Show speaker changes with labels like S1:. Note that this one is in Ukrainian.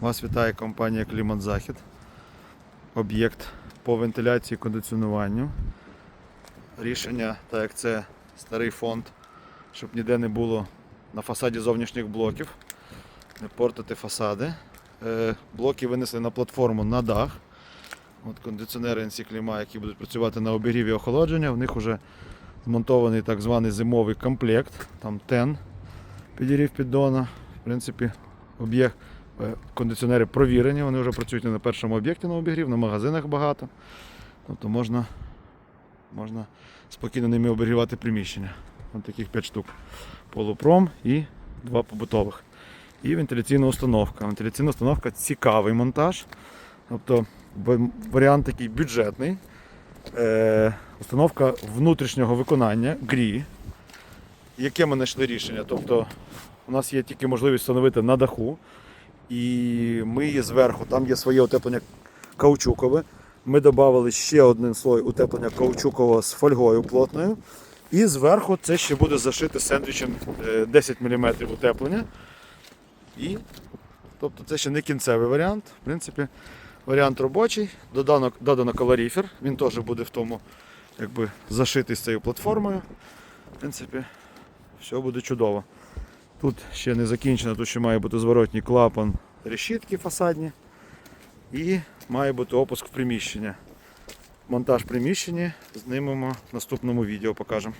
S1: Вас вітає компанія Клімат Захід. Об'єкт по вентиляції і кондиціонуванню. Рішення, так як це старий фонд, щоб ніде не було на фасаді зовнішніх блоків, не портити фасади. Е, Блоки винесли на платформу на дах. От кондиціонери NC Кліма, які будуть працювати на обігріві охолодження, в них вже змонтований так званий зимовий комплект, там тен підігрів піддона. В принципі, об'єкт кондиціонери провірені, вони вже працюють не на першому об'єкті на обігрів, на магазинах багато. Тобто можна, можна спокійно ними обігрівати приміщення. Ось таких 5 штук. Полупром і два побутових. І вентиляційна установка. Вентиляційна установка цікавий монтаж. Тобто варіант такий бюджетний. Е, установка внутрішнього виконання грі. Яке ми знайшли рішення? Тобто у нас є тільки можливість встановити на даху, і ми її зверху, там є своє утеплення каучукове. Ми додали ще один слой утеплення каучукового з фольгою плотною. І зверху це ще буде зашити сендвічем е, 10 мм утеплення. І, тобто це ще не кінцевий варіант. В принципі, варіант робочий. Додано, додано калоріфер, він теж буде в тому якби, зашитий з цією платформою. В принципі, все буде чудово. Тут ще не закінчено, тут ще має бути зворотній клапан решітки фасадні. І має бути опуск в приміщення. Монтаж приміщення знімемо в наступному відео покажемо.